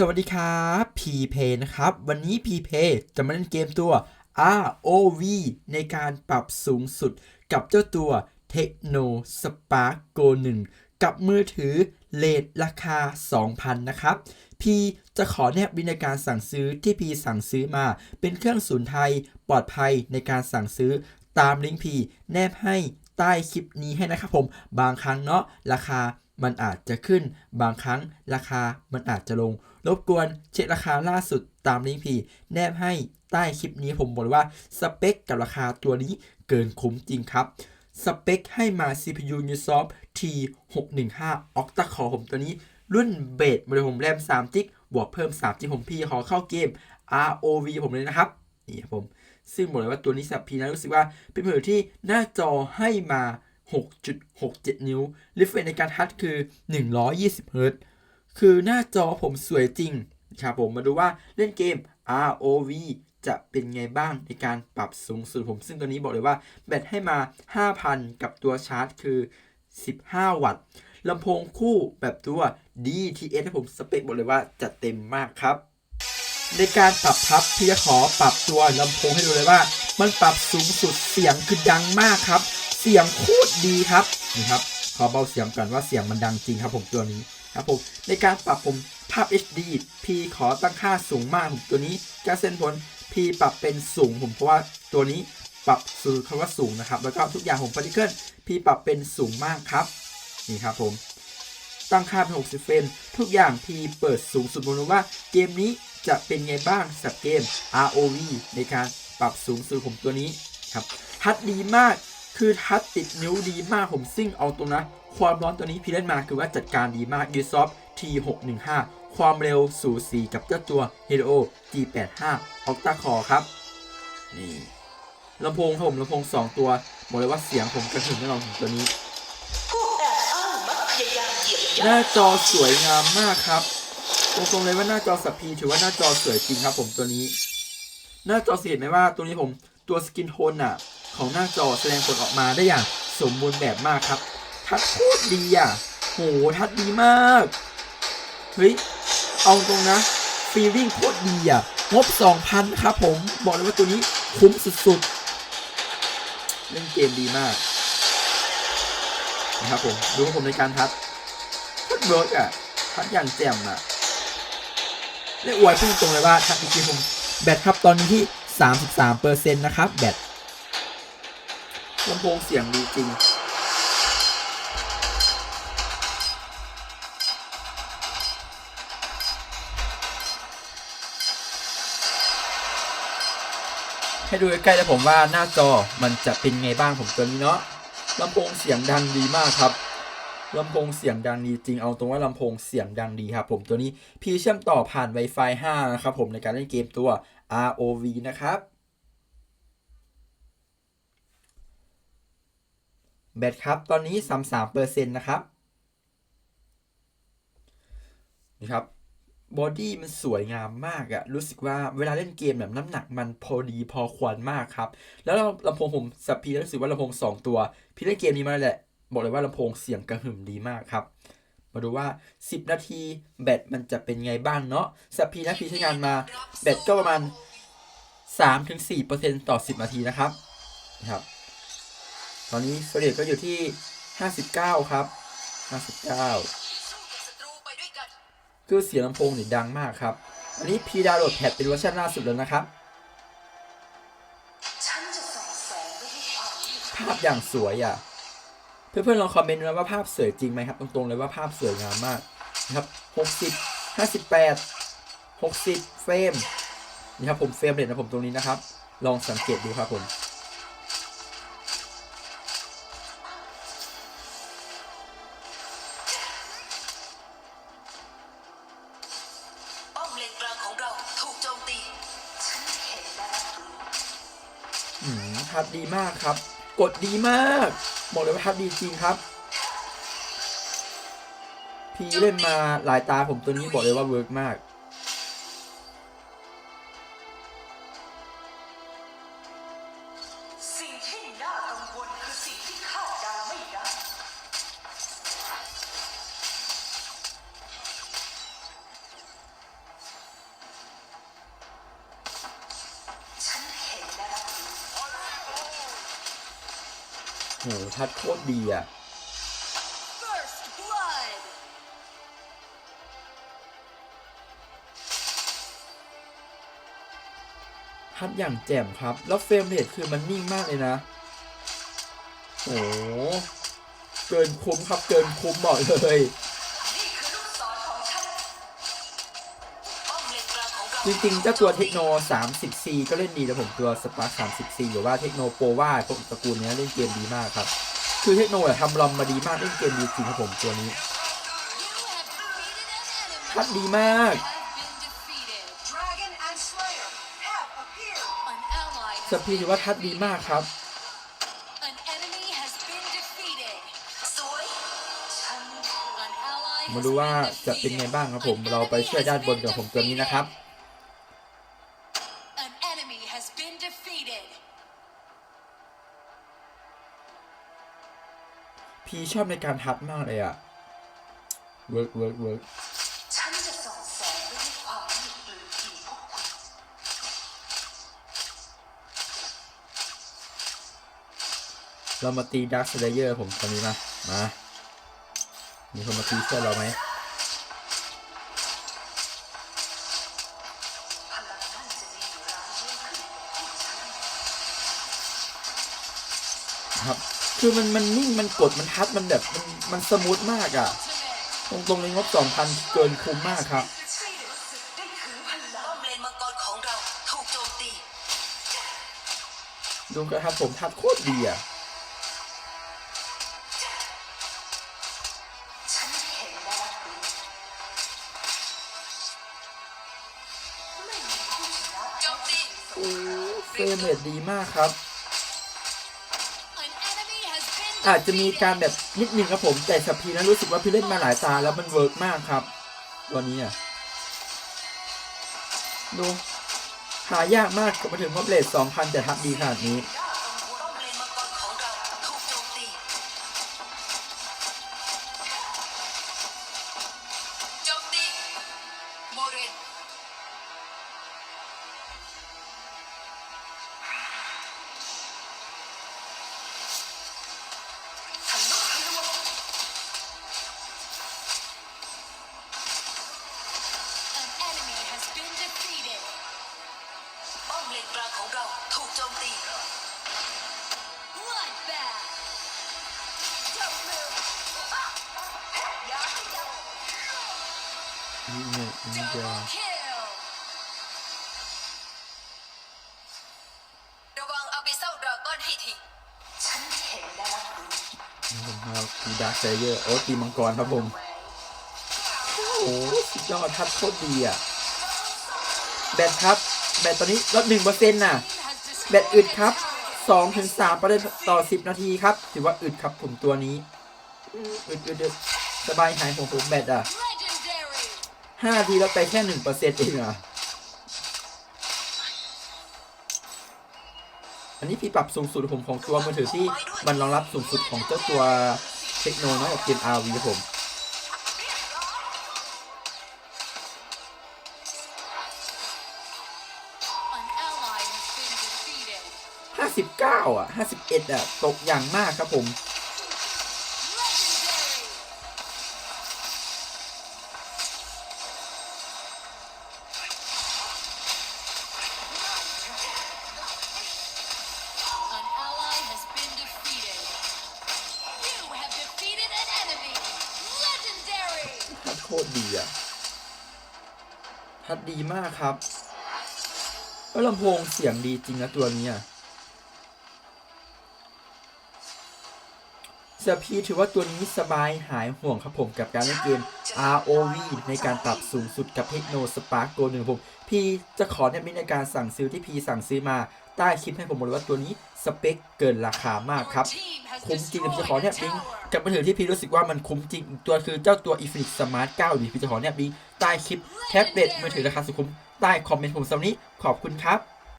สวัสดีครับพีเพนะครับ วันนี้พีเพจะมาเล่นเกมตัว ROV ในการปรับสูงสุดกับเจ้าตัว Techno Spark Go 1 กับมือถือเลทราคา 2,000 นะครับพีจะขอแนบลิในการสั่งซื้อที่พีสั่งซื้อมา เป็นเครื่องศูนย์ไทยปลอดภัยในการสั่งซื้อตามลิงก์พีแนบให้ใต้คลิปนี้ให้นะครับผม บางครั้งเนาะราคา มันอาจจะขึ้น บางครั้งราคามันอาจจะลง รบกวนเช็คราคาล่าสุดตามลิงก์พีแนบให้ใต้คลิปนี้ผมบอกว่าสเปคกับราคาตัวนี้เกินคุ้มจริงครับสเปคให้มา CPU Ubisoft T615 Octa Core ผมตัวนี้ รุ่นเบสโมเดลผมแรม3จิกบวกเพิ่ม3จิกผมพี่ขอเข้าเกม ROV ผมเลยนะครับ นี่ครับผม ซึ่งบอกเลยว่าตัวนี้สับพีนะรู้สึกว่าเป็นมือที่หน้าจอให้มา 6.67 นิ้วริฟเฟรในการทัชคือ 120เฮิรตคือหน้าจอผมสวยจริงครับผมมาดูว่าเล่นเกม ROV จะเป็นไงบ้างในการปรับสูงสุดผม ซึ่งตัวนี้บอกเลยว่า แบตให้มา 5,000 กับตัวชาร์จคือ 15 วัตต์ลำโพงคู่แบบตัว DTS ให้ผมสเปคบอกเลยว่าจัดเต็มมากครับ ในการปรับพับพี่จะขอปรับตัวลำโพงให้ดูเลยว่า มันปรับสูงสุดเสียงคือดังมากครับ เสียงโคตรดีครับนี่ครับขอเบาเสียงก่อนว่าเสียงมันดังจริงครับผมตัวนี้ครับผมในการปรับผมภาพ HD P ขอตั้งค่าสูงมากผมตัวนี้การเส้นผล P ปรับเป็นสูงผมเพราะว่าตัวนี้ปรับสูงคำว่าสูงนะครับ แล้วก็ทุกอย่างผมพาร์ติเคิล P ปรับเป็นสูงมากครับนี่ครับผมตั้งค่าเป็น 60 เฟรมทุกอย่าง P เปิดสูงสุดผมรู้ว่าเกมนี้จะเป็นไงบ้างสับเกม ROV ในการปรับสูงสุดผมตัวนี้ครับทัดดีมาก คือทัดติดนิ้วดีมากผมซิ่งเอาตรงนะ ความร้อนตัวนี้พี่เล่นมาคือว่าจัดการดีมาก u s o f t T615 ความเร็วสูสีกับเจ้าตัว Helio G85 Octa Core ครับ นี่ลำโพงครับผมลำโพง 2 ตัวบอกเลยว่าเสียงผมกระหึ่มแน่นอนตัวนี้ หน้าจอสวยงามมากครับตรงๆเลยว่าหน้าจอสับพีถือว่าหน้าจอสวยจริงครับผมตัวนี้ หน้าจอเสียเห็นไหมว่าตัวนี้ผมตัวสกินโทนอะ ของหน้าจอแสดงผลออกมาได้อย่างสมบูรณ์แบบมากครับ ทัดโคตรดีอะโหทัดดีมาก เฮ้ย เอาตรงนะฟีลิ่งโคตรดีอะงบ 2,000 ครับผม บอกเลยว่าตัวนี้คุ้มสุดๆ เล่นเกมดีมาก นะครับผม ดูของผมในการทัดโคตรเวิร์กอะ ทัดอย่างแจ่มอะเรียกอวยพุ่งตรงเลยว่าทัดจริงๆผม แบตครับตอนนี้ที่ 33%นะครับ แบต ลำโพงเสียงดีจริงให้ดูใกล้ๆแล้วผมว่าหน้าจอมันจะเป็นไงบ้างผมตัวนี้เนาะลำโพงเสียงดังดีมากครับลำโพงเสียงดังดีจริงเอาตรงว่าลำโพงเสียงดังดีครับผมตัวนี้พี่เชื่อมต่อผ่าน Wi-Fi 5 นะครับผมในการเล่นเกมตัว ROV นะครับ แบตครับ ตอนนี้ 33%นะครับนี่ครับบอดี้มันสวยงามมากอะรู้สึกว่าเวลาเล่นเกมแบบน้ำหนักมันพอดีพอควรมากครับ แล้วลำโพงผมสับพีรู้สึกว่าลำโพง2ตัว พี่เล่นเกมนี้มาแหละ บอกเลยว่าลำโพงเสียงกระหึ่มดีมากครับ มาดูว่า 10 นาทีแบตมันจะเป็นไงบ้างเนาะสับพีนะพี่ใช้งานมาแบตก็ประมาณ 3-4%ต่อ 10 นาทีนะครับนะครับ ตอนนี้เฉลี่ยก็อยู่ที่ 59 ครับ 59สู้กับศัตรูไปด้วยกันคือเสียงลำโพงนี่ดังมากครับ อันนี้พีดาวโหลดแพดเป็นเวอร์ชันล่าสุดแล้วนะครับ ภาพอย่างสวยอะ เพื่อนๆลองคอมเมนต์มาว่าภาพสวยจริงไหมครับ ตรงๆเลยว่าภาพสวยงามมากนะครับ 60 58 60 เฟรมนี่ครับผมเฟรมเรทนะผมตรงนี้นะครับ ลองสังเกตดูครับผม อืมภาพดีมากครับ กดดีมากบอกเลยว่าภาพดีจริงครับ พีเล่นมาหลายตาผมตัวนี้บอกเลยว่าเวิร์กมาก ทัดโคตรดีอะ First blood ทัดอย่างแจ่มครับ แล้วเฟรมเรทคือมันนิ่งมากเลยนะโหเกินคุ้มครับ เกินคุ้มบอกเลย จริงๆเจ้าตัวเทคโน 30C ก็เล่นดีแต่ผมตัวสปาร์ค 30C หรือว่าเทคโนโปว่าพวกตระกูลนี้เล่นเกมดีมากครับ คือเทคโนทำลอมมาดีมากเล่นเกมดีจริงครับผมตัวนี้ทัดดีมากสปีถือว่าทัดดีมากครับมาดูว่าจะเป็นไงบ้างครับผม เราไปช่วยด้านบนกับผมตัวนี้นะครับ พีชอบในการทัดมากเลยอะเวิร์กเวิร์กเวิร์กฉันจะส่องแสงด้วยความมืดกลืนกินพวกคุณเรามาตีดักสเลเยอร์ผมตอนนี้มา มา มีคนมาตีช่วยเราไหม คือมันมันนิ่งมันกดมันทัดมันแบบมันมันสมูทมากอะตรงตรงๆในงบ2,000เกินคุ้มมากครับดูกระทับผมทัดโคตรดีอะ่ะโอ้เฟรมเรทดีมากครับ อาจจะมีการแบบนิดนึงครับผม แต่สัปีนั้นรู้สึกว่าพี่เล่นมาหลายตาแล้วมันเวิร์กมากครับ ตัวนี้อะดูหายากมากกับมาถึงพับเลท2,000แต่ทัดดีขนาดนี้ นี่เนี่ยนี่จะ kill. ระวังอาบิเซลดราก้อนให้ทีฉันเห็นและรับรู้ผมมาตีดาร์คเซเยอร์โอ้ตีมังกรครับผมโอ้สุดยอดทัดโคตรดีอะแบตครับ แบตตอนนี้ลด1%น่ะ Has แบตอึด destroyed ครับ a tower. 2ถึง3ประเด็นต่อ10นาทีครับ ถือว่าอึดครับผมตัวนี้อืมอึดอึดอึดสบายหายของผมแบตอะ Legendary. 5นาทีแล้วไปแค่1%เปอร์เซ็นต์เองอะอันนี้พี่ปรับสูงสุดผมของตัวมือถือที่มันรองรับสูงสุดของเจ้าตัวเทคโนโลยีกับเกม RV ผม An ally has been defeated. 59อะ51อะ ตกอย่างมากครับผม คตรดีอะพัดดีมากครับแล้วลำโพงเสียงดีจริงนะตัวนี้อะ สพีถือว่าตัวนี้สบายหายห่วงครับผมกับการเล่นเกม ROV ในการปรับสูงสุดกับเทคโนสปาร์กโกหนึ่งผมพี่จะขอเนี่ยมิในการสั่งซื้อที่พี่สั่งซื้อมาใต้คลิปให้ผมบอกเลยว่าตัวนี้สเปคเกินราคามากครับ คุ้มจริงพี่จะขอเนี่ยบิงกับมือถือที่พี่รู้สึกว่ามันคุ้มจริงตัวคือเจ้าตัว Infinix Smart 9หรือพี่จะขอเนี่ยบิงใต้คลิปแท็บเล็ตมือถือราคาสุดคุ้มใต้คอมเมนต์ผมสำหรับนี้ขอบคุณครับ